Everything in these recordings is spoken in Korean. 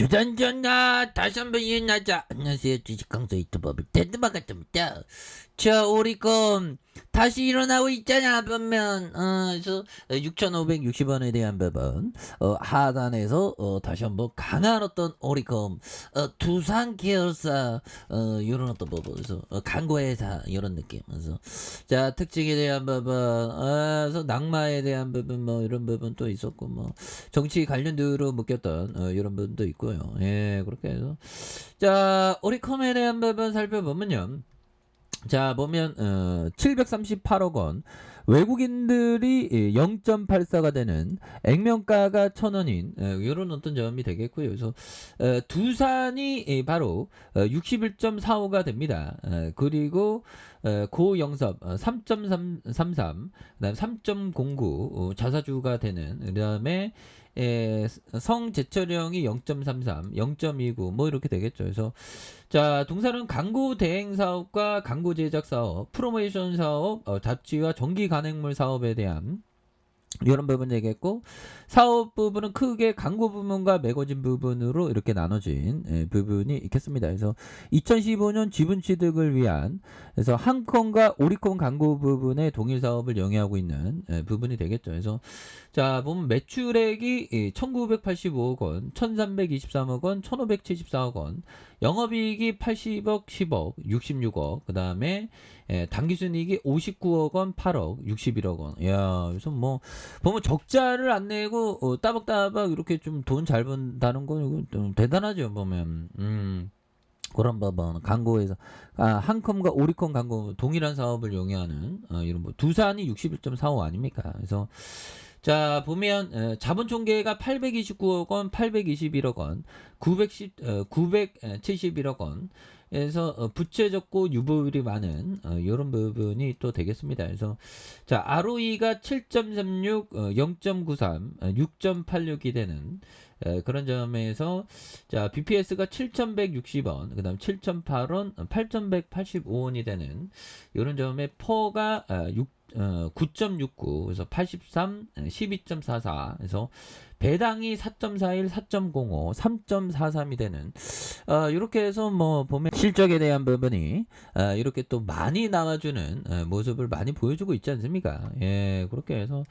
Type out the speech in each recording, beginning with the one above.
두단전나 다시 한번 일어나자. 안녕하세요. 주식강사 유튜버블 텐드마가입니다 자 우리금 다시 일어나고 있잖아 보면 어 그래서 6,560원에 대한 부분 어 하단에서 어 다시 한번 강한 어떤 오리컴 어 두산 계열사 어 요런 어떤 부분 그래서 어, 강고회사 이런 느낌 그래서 자 특징에 대한 부분 어, 그래서 낙마에 대한 부분 뭐 이런 부분 또 있었고 뭐 정치 관련주로 묶였던 어, 이런 부분도 있고요. 예, 그렇게 해서 자 오리컴에 대한 부분 살펴보면요. 자 보면 어, 738억 원 외국인들이 0.84가 되는 액면가가 천 원인 이런 어떤 점이 되겠고요. 그래서 어, 두산이 예, 바로 어, 61.45가 됩니다. 어, 그리고 어, 고영섭 어, 3.33, 그다음 3.09 어, 자사주가 되는 그다음에 에, 성제철형이 0.33, 0.29, 뭐 이렇게 되겠죠. 그래서 자 동사는 광고 대행 사업과 광고 제작 사업, 프로모이션 사업, 어, 잡지와 전기 간행물 사업에 대한 이런 부분 얘기했고 사업 부분은 크게 광고 부문과 매거진 부분으로 이렇게 나눠진 예, 부분이 있겠습니다. 그래서 2015년 지분 취득을 위한 그래서 한컴과 오리콤 광고 부분의 동일 사업을 영위하고 있는 예, 부분이 되겠죠. 그래서 자 보면 매출액이 예, 1985억 원, 1323억 원, 1574억 원, 영업이익이 80억, 10억, 66억, 그 다음에 예, 당기순이익이 59억 원, 8억, 61억 원. 야, 그래서 뭐 보면 적자를 안 내고 어, 따박따박 이렇게 좀 돈 잘 번다는 건 이거 좀 대단하죠 보면. 음. 그런 부분 광고에서 아, 한컴과 오리콤 광고 동일한 사업을 용이하는 어, 이런 뭐 두산이 61.45 아닙니까? 그래서 자 보면 어, 자본 총계가 829억 원, 821억 원, 910, 어, 971억 원. 그래서 어, 부채 적고 유보율이 많은 어, 이런 부분이 또 되겠습니다. 그래서 자 ROE가 7.36, 어, 0.93, 어, 6.86이 되는 에, 그런 점에서 자 BPS가 7,160원, 그다음 7,008원, 8,185원이 되는 이런 점에 퍼가 아, 6 어, 9.69 그래서 83 12.44 그래서 배당이 4.41 4.05 3.43이 되는 어, 이렇게 해서 뭐 보면 실적에 대한 부분이 어, 이렇게 또 많이 나와주는 어, 모습을 많이 보여주고 있지 않습니까? 예 그렇게 해서.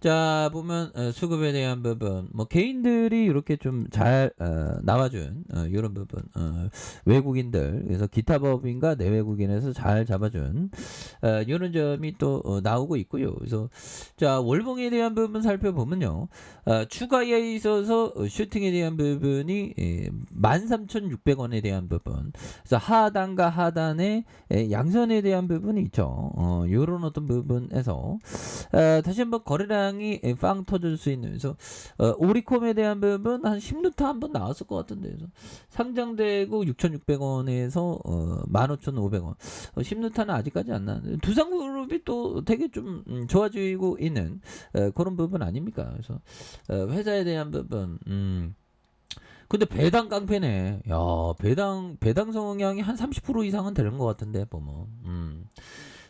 자 보면 어, 수급에 대한 부분. 뭐 개인들이 이렇게 좀잘 어, 나와준 어, 이런 부분. 어, 외국인들. 그래서 기타 법인과 내외국인에서 잘 잡아준 어, 이런 점이 또 어, 나오고 있고요. 그래서 자 월봉에 대한 부분 살펴보면요. 어, 추 가에 있어서 어, 슈팅에 대한 부분이 예, 13,600원에 대한 부분. 그래서 하단과 하단의 예, 양선에 대한 부분이 있죠. 어, 요런 어떤 부분에서 어, 다시 한번 거래량이 예, 빵 터질 수 있는 그래서 어, 오리콤에 대한 부분 한 10루타 한번 나왔을 것 같은데 그래서 상장되고 6,600원에서 어, 15,500원. 어, 10루타는 아직까지 안 나왔는데 두산그룹이 또 되게 좀 음, 좋아지고 있는 어, 그런 부분 아닙니까? 그래서 어, 회사에 대한 부분. 음. 근데 배당 깡패네. 야, 배당 배당 성향이 한 30% 이상은 되는 것 같은데 보면. 음.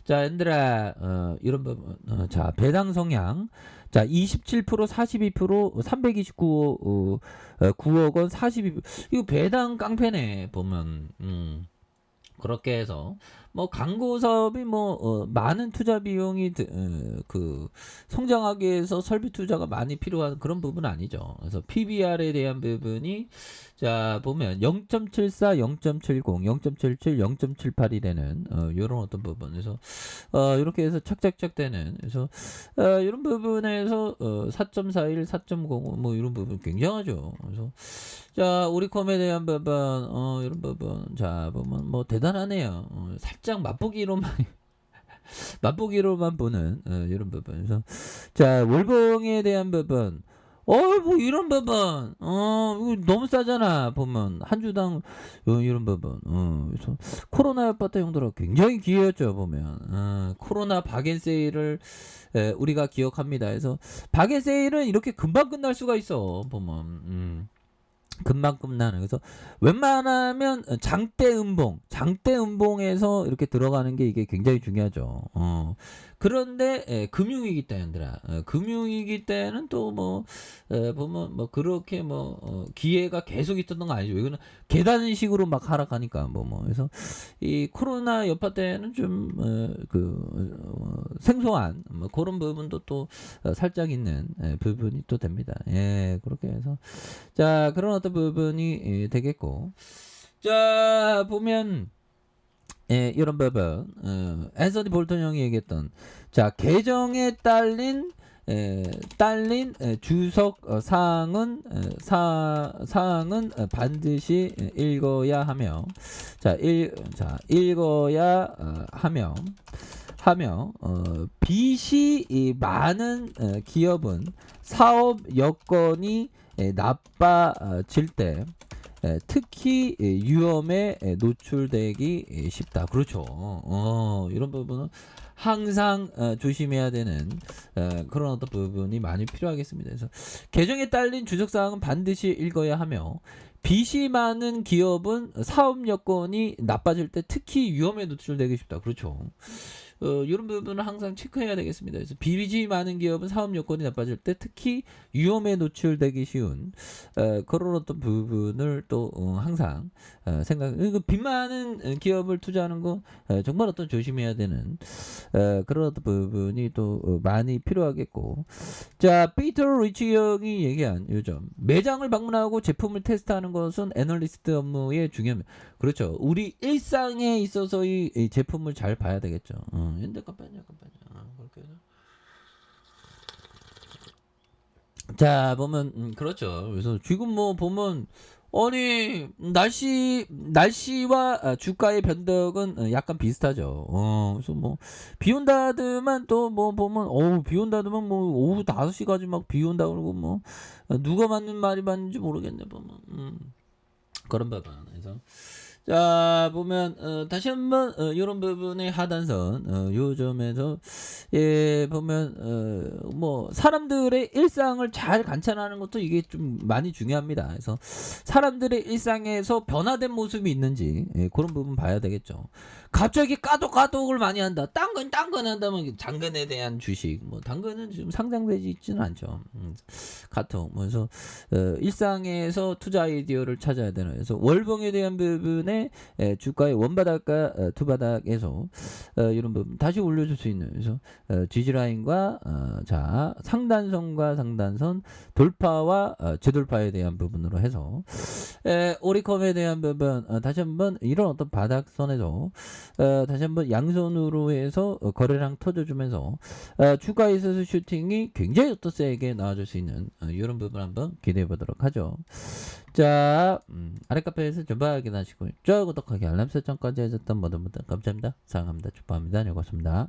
자, 얘들아, 어, 이런 부분. 어, 자, 배당 성향. 자, 27%, 42%, 329, 어, 어, 9억 원, 42. 이거 배당 깡패네 보면. 음. 그렇게 해서 뭐 광고 사업이 뭐 어, 많은 투자 비용이 드- 어, 그 성장하기 위해서 설비 투자가 많이 필요한 그런 부분 아니죠. 그래서 PBR에 대한 부분이 자 보면 0.74, 0.70, 0.77, 0.78이 되는 어, 이런 어떤 부분. 그래서 어, 이렇게 해서 착착착 되는 그래서 어, 이런 부분에서 어, 4.41, 4.05 뭐 이런 부분 굉장하죠. 그래서 자 오리콤에 대한 부분 어, 이런 부분 자 보면 뭐 대단하네요. 어, 살짝 맛보기로만 맛보기로만 보는 어, 이런 부분. 그래서 자 월봉에 대한 부분. 어, 뭐 이런 부분, 어, 너무 싸잖아 보면 한 주당 어, 이런 부분. 어, 그래서 코로나 여파때 형들아 굉장히 기회였죠 보면. 어, 코로나 박앤 세일을 에, 우리가 기억합니다. 그래서 박앤 세일은 이렇게 금방 끝날 수가 있어 보면. 음. 금방 끝나는 그래서 웬만하면 장대 음봉 장대 음봉에서 이렇게 들어가는 게 이게 굉장히 중요하죠. 어. 그런데 에, 금융위기 때들아 어, 금융위기 때는 또뭐 보면 뭐 그렇게 뭐 어, 기회가 계속 있었던 거 아니죠. 이거는 계단식으로 막 하락하니까 뭐 뭐 그래서 이 코로나 여파 때는 좀그 어, 생소한 뭐 그런 부분도 또 어, 살짝 있는 예, 부분이 또 됩니다. 예 그렇게 해서 자 그런 어떤 부분이 예, 되겠고. 자 보면 예, 이런 부분 어, 앤서니 볼턴 형이 얘기했던 자 계정에 딸린 에, 딸린 에, 주석 어, 사항은 에, 사 사항은 어, 반드시 에, 읽어야 하며 자, 읽, 자 읽어야 어, 하며 하며 어, 빚이 이 많은 어, 기업은 사업 여건이 에, 나빠질 때 에, 특히 에, 위험에 에, 노출되기 에, 쉽다. 그렇죠. 어, 이런 부분은 항상 어, 조심해야 되는 어, 그런 어떤 부분이 많이 필요하겠습니다. 그래서 계정에 딸린 주석 사항은 반드시 읽어야 하며 빚이 많은 기업은 사업 여건이 나빠질 때 특히 위험에 노출되기 쉽다. 그렇죠. 어, 이런 부분은 항상 체크해야 되겠습니다. 그래서 빚이 많은 기업은 사업 여건이 나빠질 때 특히 위험에 노출되기 쉬운 어, 그런 어떤 부분을 또 어, 항상 어, 생각. 그빚 많은 어, 기업을 투자하는 건 어, 정말 어떤 조심해야 되는 어, 그런 어떤 부분이 또 어, 많이 필요하겠고. 자, 피터 리치 형이 얘기한 요즘 매장을 방문하고 제품을 테스트하는 것은 애널리스트 업무의 중요합니다. 그렇죠. 우리 일상에 있어서 이, 이 제품을 잘 봐야 되겠죠. 어, 근데 잠깐만요. 어, 그렇게 해서. 자 보면 음, 그렇죠. 그래서 지금 뭐 보면 아니 날씨 날씨와 아, 주가의 변덕은 어, 약간 비슷하죠. 어 그래서 뭐 비 온다드만 또 뭐 보면 어우 비 온다드만 뭐 오후 5시까지 막 비 온다 그러고 뭐 어, 누가 맞는 말이 맞는지 모르겠네 보면 음, 그런 부분 그래서 자 보면 어, 다시 한번 어, 이런 부분의 하단선 어, 요 점에서 예 보면 어, 뭐 사람들의 일상을 잘 관찰하는 것도 이게 좀 많이 중요합니다. 그래서 사람들의 일상에서 변화된 모습이 있는지 예, 그런 부분 봐야 되겠죠. 갑자기 까독까독을 많이 한다. 딴건 딴건 한다면 당근에 대한 주식 뭐 당근은 지금 상장되지 있지는 않죠. 음, 카톡 뭐 그래서 어, 일상에서 투자 아이디어를 찾아야 되는 그래서 월봉에 대한 부분에 에, 주가의 원바닥과 어, 투바닥에서 어, 이런 부분 다시 올려줄 수 있는 그래서 어, 지지라인과 어, 자 상단선과 상단선 돌파와 어, 재돌파에 대한 부분으로 해서 에, 오리컴에 대한 부분 어, 다시 한번 이런 어떤 바닥선에서 어, 다시 한번 양손으로 해서 어, 거래량 터져주면서 어, 주가에 있어서 슈팅이 굉장히 또 세게 나와줄 수 있는 어, 이런 부분 한번 기대해 보도록 하죠. 자 음, 아래 카페에서 좀 확인하시고 저 구독하기 알람 설정까지 해줬던 모든 분들 감사합니다. 사랑합니다. 축복합니다. 안녕히 계십니다.